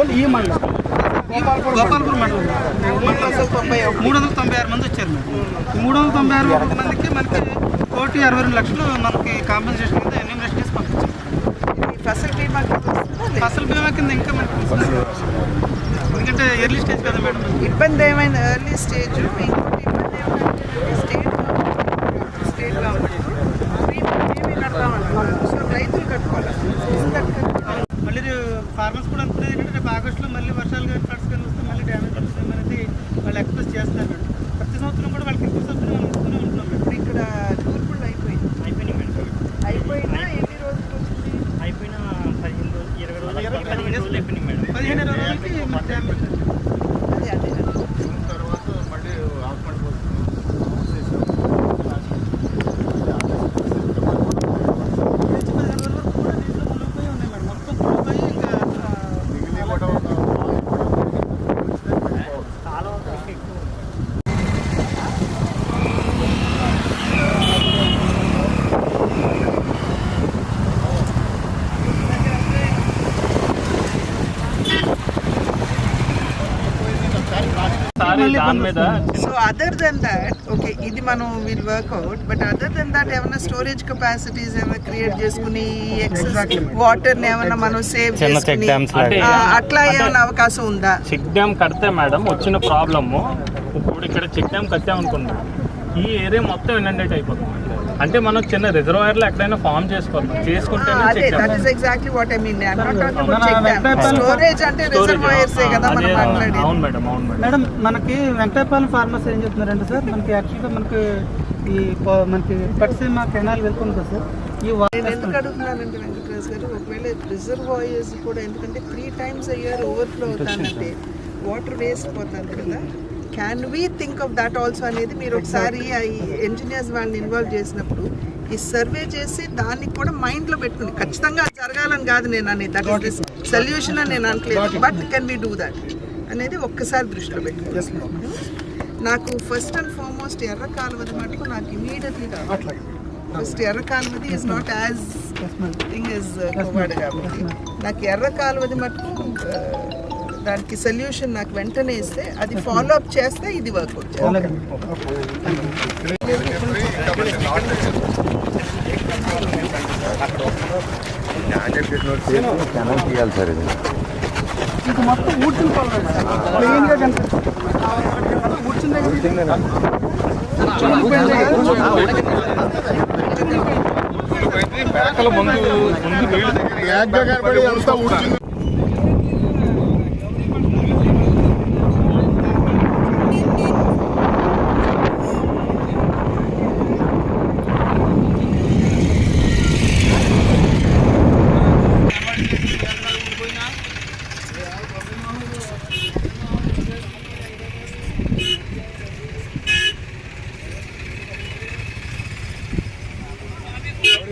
Control ఈ మండలం గోపాల్పూర్ మండలం. మూడు వందల తొంభై ఆరు మంది వచ్చారు మేడం. మూడు వందల తొంభై ఆరు మందికి మనకి కోటి అరవై రెండు లక్షలు మనకి కాంపెన్సేషన్ కింద ఎన్యూమరేషన్ చేసి పంపించాం ఫసల్ బీమా? ఫసల్ బీమా కింద ఇంకా మనకి. ఎందుకంటే ఎర్లీ స్టేజ్ కదా మేడం ఇబ్బంది ఏమైనా ఎర్లీ స్టేజ్ ఇంకోటి ఇబ్బంది ఏమిటంటే స్టేట్ స్టేట్ గవర్నమెంట్ మేమే కడతామన్నారు సో రైతులు కట్టుకోవాలి. మళ్ళీ ఫార్మర్స్ కూడా అనుకునేది ఏంటంటే రేపు ఆగస్టులో మళ్ళీ వర్షాలు కానీ ఫ్లడ్స్ కానీ వస్తే మళ్ళీ డ్యామేజ్ అవుతుంది అనేది వాళ్ళు ఎక్స్ప్రెస్ చేస్తారు మేడం ప్రతి సంవత్సరం కూడా వాళ్ళకి ఎక్కువ సబ్సిడీ మనం ఇస్తూనే ఉంటున్నాం మేడం ఇప్పుడు ఇక్కడ తూర్పులు అయిపోయింది అయిపోయినాయి మేడం అయిపోయినా ఎన్ని రోజులు వచ్చింది అయిపోయిన పదిహేను రోజులు ఇరవై రోజులు పదిహేను ఇరవై రోజులకి మనకి డ్యామేజ్ అదే అదే నుంచి పదిహేను రోజుల వరకు కూడా నీటిలో మునిగిపోయి ఉన్నాయి మేడం మొత్తం మునిగిపోయి ఇంకా చాలా వరకు ఇంకా ఎక్కువ సారీ దాని మీద so other than that okay ఇది మనం will work out but other than that ఏమైనా స్టోరేజ్ కెపాసిటీస్ ఏమైనా క్రియేట్ చేసుకుని ఎక్సెస్ వాటర్ ఏమైనా మనం సేవ్ చేసుకుని అట్లా ఏమైనా అవకాశం ఉందా? చెక్ డ్యామ్ కడితే మేడం వచ్చిన ప్రాబ్లము ఇప్పుడు ఇక్కడ చెక్ డ్యామ్ కట్టామనుకున్నాం ఈ ఏరియా మొత్తం ఇనండేట్ అయిపోతుంది. అంటే మనం చిన్న రిజర్వాయర్లో ఎక్కడైనా ఫామ్ చేసుకోవాలి. Is exactly what I mean storage అంటే రిజర్వాయర్స్ కదా మనం మాట్లాడేది. అవును మేడం అవును మేడం. మేడం మనకి వెంకటాయపాలెం ఫార్మర్స్ ఏం చెప్తున్నారంటే సార్ మనకి యాక్చువల్గా మనకి ఈ మనకి పట్టిసీమ కెనాల్ వెళ్తుంది కదా సార్. నేను ఎందుకు అడుగుతున్నానంటే వెంకటరాజ్ గారు ఒకవేళ రిజర్వాయర్స్ కూడా ఎందుకంటే త్రీ టైమ్స్ అయ్యారు ఓవర్ఫ్లో అవుతానంటే వాటర్ వేస్ట్ పోతుంది కదా. Can we think of that also అనేది మీరు ఒకసారి ఇంజనీర్స్ వాళ్ళని ఇన్వాల్వ్ చేసినప్పుడు ఈ సర్వే చేసి దాన్ని కూడా మైండ్లో పెట్టుకుని ఖచ్చితంగా జరగాలని కాదు నేను అనేది. దట్ ఇస్ సొల్యూషన్ అని నేను అనట్లేదు. But can we do that అనేది ఒక్కసారి దృష్టిలో పెట్టుకోవాలి నాకు ఫస్ట్ అండ్ ఫార్మోస్ట్ ఎర్ర కాలువది మటుకు నాకు ఇమీడియట్లీ కావాలి ఫస్ట్ ఎర్ర కాలువది is not as thing is కాబట్టి. నాకు ఎర్ర కాలువది మటుకు దానికి సొల్యూషన్ నాకు వెంటనే ఇస్తే అది ఫాలో అప్ చేస్తే ఇది వర్కౌట్ చేయాలి ఛానల్ తీయాలి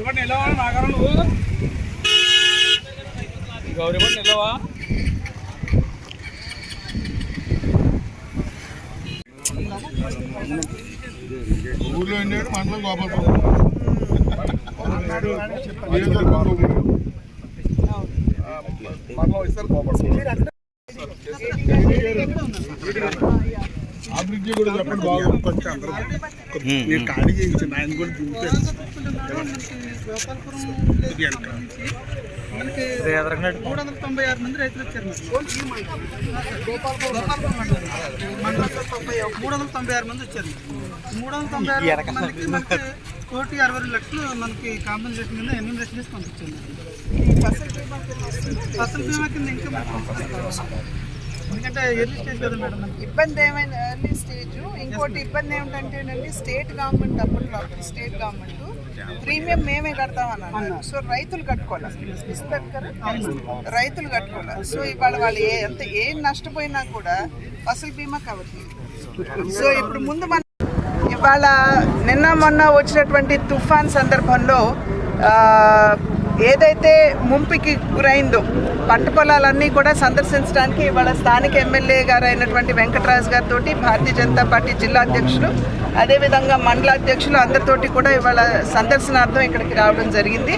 ఊడ్చిన పొలం క్లీన్గా కనిపిస్తుంది ఊడ్చిన దగ్గర ఊళ్ళో ఉన్నాడు మండలం గోపాలపురం మండలం ఇస్తారు గోపాలపురం ఆ బ్రిడ్జి కూడా చెప్పండి బాగుంది. ఫస్ట్ అందరూ నేను ఖాళీ చేయించాను ఆయన కూడా మనకి మూడు వందల తొంభై ఆరు మంది రైతులు వచ్చారు మూడు వందల తొంభై ఆరు మంది వచ్చారు మూడు వందల తొంభై ఆరు మందికి మనకి కోటి అరవై లక్షలు మనకి కాంపెన్సేషన్ కింద చేసి పంపించాను ఫసల్ బీమా కింద ఇంకా మనకి ఇబ్బంది ఏమైనా ఎర్లీ స్టేజ్ ఇంకోటి ఇబ్బంది ఏమిటంటేనండి స్టేట్ గవర్నమెంట్ అప్పట్లో స్టేట్ గవర్నమెంట్ ప్రీమియం మేమే కడతామన్నారు సో రైతులు కట్టుకోవాలి రైతులు కట్టుకోవాలి. సో ఇవాళ వాళ్ళు ఏ ఎంత ఏం నష్టపోయినా కూడా ఫసల్ బీమా కవర్ సో ఇప్పుడు ముందు మన ఇవాళ నిన్న మొన్న వచ్చినటువంటి తుఫాన్ సందర్భంలో ఏదైతే ముంపుకి గురైందో పంట పొలాలన్నీ కూడా సందర్శించడానికి ఇవాళ స్థానిక ఎమ్మెల్యే గారు అయినటువంటి వెంకటరాజు గారితో భారతీయ జనతా పార్టీ జిల్లా అధ్యక్షులు అదేవిధంగా మండల అధ్యక్షులు అందరితోటి కూడా ఇవాళ సందర్శనార్థం ఇక్కడికి రావడం జరిగింది.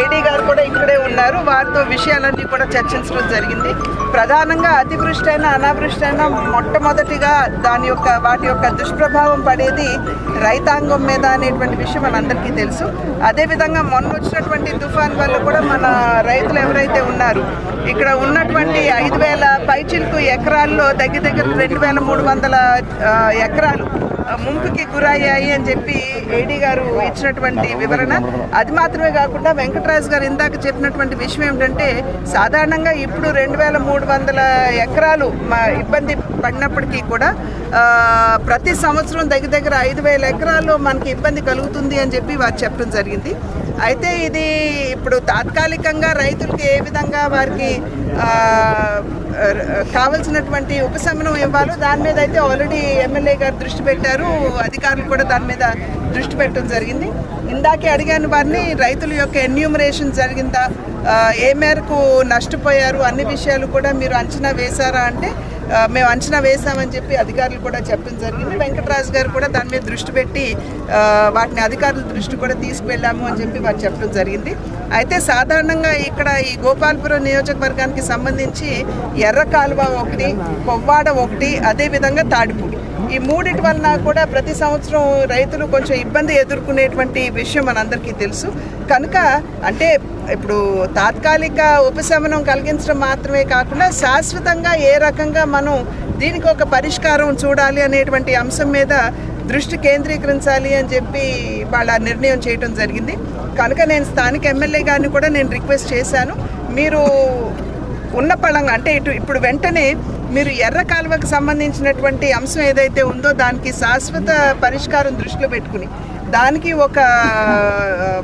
ఏడీ గారు కూడా ఇక్కడే ఉన్నారు. వారితో విషయాలన్నీ కూడా చర్చించడం జరిగింది. ప్రధానంగా అతివృష్టి అయినా అనావృష్టి అయినా మొట్టమొదటిగా దాని యొక్క వాటి యొక్క దుష్ప్రభావం పడేది రైతాంగం మీద అనేటువంటి విషయం మనందరికీ తెలుసు. అదేవిధంగా మొన్న వచ్చినటువంటి తుఫాన్ వల్ల కూడా మన రైతులు ఎవరైతే ఉన్నారు ఇక్కడ ఉన్నటువంటి ఐదు వేల పైచిలకు ఎకరాల్లో దగ్గర దగ్గర రెండు వేల మూడు వందల ఎకరాలు ముంపుకి గురయ్యాయి అని చెప్పి ఏడీ గారు ఇచ్చినటువంటి వివరణ. అది మాత్రమే కాకుండా వెంకటరాజు గారు ఇందాక చెప్పినటువంటి విషయం ఏమిటంటే సాధారణంగా ఇప్పుడు రెండు వేల మూడు వందల ఎకరాలు మా ఇబ్బంది పడినప్పటికీ కూడా ప్రతి సంవత్సరం దగ్గర దగ్గర ఐదు వేల ఎకరాల్లో మనకి ఇబ్బంది కలుగుతుంది అని చెప్పి వారు చెప్పడం జరిగింది. అయితే ఇది ఇప్పుడు తాత్కాలికంగా రైతులకి ఏ విధంగా వారికి కావలసినటువంటి ఉపశమనం ఇవ్వాలో దాని మీద అయితే ఆల్రెడీ ఎమ్మెల్యే గారు దృష్టి పెట్టారు. అధికారులు కూడా దాని మీద దృష్టి పెట్టడం జరిగింది. ఇందాకే అడిగాను వారిని రైతుల యొక్క ఎన్యూమరేషన్ జరిగిందా ఏ మేరకు నష్టపోయారు అన్ని విషయాలు కూడా మీరు అంచనా వేశారా అంటే మేము అంచనా వేశామని చెప్పి అధికారులు కూడా చెప్పడం జరిగింది. వెంకటరాజు గారు కూడా దాని మీద దృష్టి పెట్టి వాటిని అధికారుల దృష్టి కూడా తీసుకువెళ్ళాము అని చెప్పి వారు చెప్పడం జరిగింది. అయితే సాధారణంగా ఇక్కడ ఈ గోపాల్పురం నియోజకవర్గానికి సంబంధించి ఎర్ర కాలువ ఒకటి కొవ్వాడ ఒకటి అదేవిధంగా తాడిపూడి. ఈ మూడిటి వలన కూడా ప్రతి సంవత్సరం రైతులు కొంచెం ఇబ్బంది ఎదుర్కొనేటువంటి విషయం మనందరికీ తెలుసు. కనుక అంటే ఇప్పుడు తాత్కాలిక ఉపశమనం కలిగించడం మాత్రమే కాకుండా శాశ్వతంగా ఏ రకంగా మనం దీనికి ఒక పరిష్కారం చూడాలి అనేటువంటి అంశం మీద దృష్టి కేంద్రీకరించాలి అని చెప్పి వాళ్ళ నిర్ణయం చేయడం జరిగింది. కనుక నేను స్థానిక ఎమ్మెల్యే గారిని కూడా నేను రిక్వెస్ట్ చేశాను. మీరు ఉన్న పళంగా అంటే ఇటు ఇప్పుడు వెంటనే మీరు ఎర్ర కాలువకు సంబంధించినటువంటి అంశం ఏదైతే ఉందో దానికి శాశ్వత పరిష్కారం దృష్టిలో పెట్టుకుని దానికి ఒక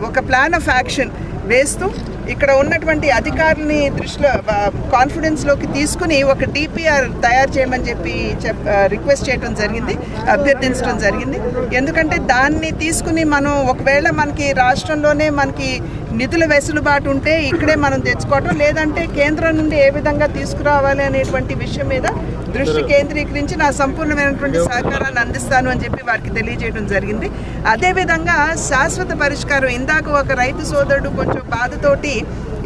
ఒక ప్లాన్ ఆఫ్ యాక్షన్ వేస్తూ ఇక్కడ ఉన్నటువంటి అధికారులని దృష్టిలో కాన్ఫిడెన్స్లోకి తీసుకుని ఒక డిపిఆర్ తయారు చేయమని చెప్పి చెప్ రిక్వెస్ట్ చేయడం జరిగింది అభ్యర్థించడం జరిగింది. ఎందుకంటే దాన్ని తీసుకుని మనం ఒకవేళ మనకి రాష్ట్రంలోనే మనకి నిధుల వెసులుబాటు ఉంటే ఇక్కడే మనం తెచ్చుకోవటం లేదంటే కేంద్రం నుండి ఏ విధంగా తీసుకురావాలి అనేటువంటి విషయం మీద దృష్టి కేంద్రీకరించి నా సంపూర్ణమైనటువంటి సహకారాన్ని అందిస్తాను అని చెప్పి వారికి తెలియజేయడం జరిగింది. అదేవిధంగా శాశ్వత పరిష్కారం ఇందాక ఒక రైతు సోదరుడు కొంచెం బాధతోటి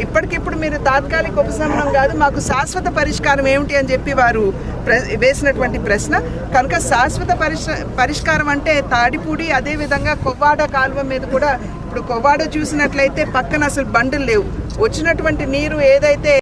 ఇప్పటికిప్పుడు మీరు తాత్కాలిక ఉపశమనం కాదు మాకు శాశ్వత పరిష్కారం ఏమిటి అని చెప్పి వారు ప్ర వేసినటువంటి ప్రశ్న. కనుక శాశ్వత పరిష్ పరిష్కారం అంటే తాడిపూడి అదేవిధంగా కొవ్వాడ కాలువ మీద కూడా ఇప్పుడు కొవాడ చూసినట్లయితే పక్కన అసలు బండ్లు లేవు. వచ్చినటువంటి నీరు ఏదైతే